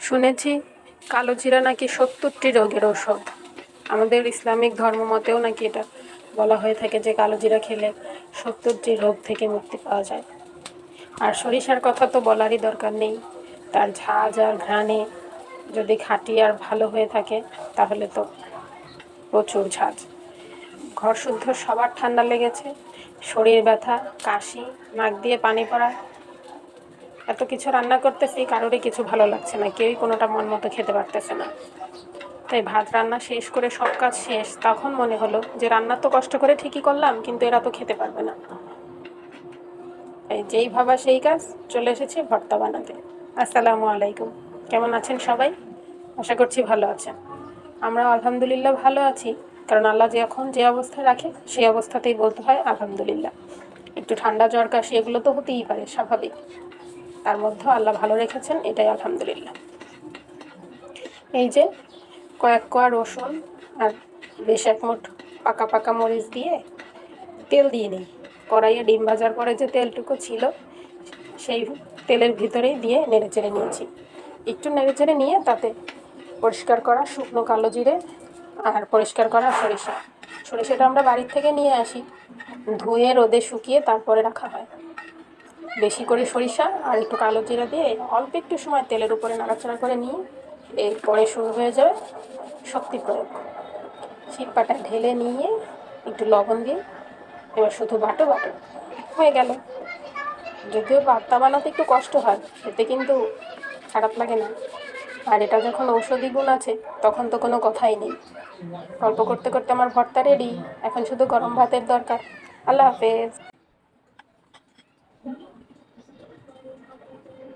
শুনেছি কালো জিরা নাকি সত্তরটি রোগের ওষুধ আমাদের ইসলামিক ধর্মমতেও নাকি এটা বলা হয়ে থাকে যে কালো জিরা খেলে সত্তরটি রোগ থেকে মুক্তি পাওয়া যায়। আর সরিষার কথা তো বলারই দরকার নেই। তার ঝাঁজ আর ঘ্রাণে যদি খাঁটি আর ভালো হয়ে থাকে, তাহলে তো প্রচুর ঝাঁজ। ঘর শুদ্ধ, সবার ঠান্ডা লেগেছে। শরীর ব্যথা, কাশি, নাক দিয়ে পানি পড়া এত কিছু রান্না করতেছি, কারোরই কিছু ভালো লাগছে না, কেউই কোনোটা মন মতো খেতে পারতেছে না। তাই ভাত রান্না শেষ করে সব কাজ শেষ, তখন মনে হলো যে রান্না তো কষ্ট করে ঠিকই করলাম, কিন্তু এরা তো খেতে পারবে না। যেই ভাবা সেই কাজ, চলে এসেছে ভর্তা বানাতে। আসসালামু আলাইকুম। কেমন আছেন সবাই? আশা করছি ভালো আছেন। আমরা আলহামদুলিল্লাহ ভালো আছি, কারণ আল্লাহ যখন যে অবস্থায় রাখে, সেই অবস্থাতেই বলতে হয় আলহামদুলিল্লাহ। একটু ঠান্ডা, জ্বর, কাশি, এগুলো তো হতেই পারে, স্বাভাবিক। তার মধ্যেও আল্লাহ ভালো রেখেছেন, এটাই আলহামদুলিল্লাহ। এই যে কয়েক কোয়া রসুন আর বেশ এক মুঠ পাকা পাকা মরিচ দিয়ে তেল দিয়ে নিই কড়াইয়ে ডিম ভাজার পরে যে তেলটুকু ছিল, সেই তেলের ভিতরেই দিয়ে নেড়ে চেড়ে নিয়েছি। একটু নেড়ে চেড়ে নিয়ে তাতে পরিষ্কার করা শুকনো কালো জিরে আর পরিষ্কার করা সরিষা। সরিষাটা আমরা বাড়ির থেকে নিয়ে আসি। ধুয়ে রোদে শুকিয়ে তারপরে রাখা হয়। বেশি করে সরিষা আর একটু কালো জিরা দিয়ে অল্প একটু সময় তেলের উপরে নাড়াচাড়া করে নিয়ে এরপরে শুরু হয়ে যাবে শক্তি প্রয়োগ। শিল্পাটা ঢেলে নিয়ে একটু লবণ দিয়ে এবার শুধু বাটো বাটো হয়ে গেল। যদিও বার্তা বানাতে একটু কষ্ট হয় এতে কিন্তু খারাপ লাগে না। আর এটা যখন ঔষধি গুণ আছে, তখন তো কোনো কথাই নেই। গল্প করতে করতে আমার ভর্তা রেডি এখন শুধু গরম ভাতের দরকার। আল্লাহ হাফেজ। Thank you.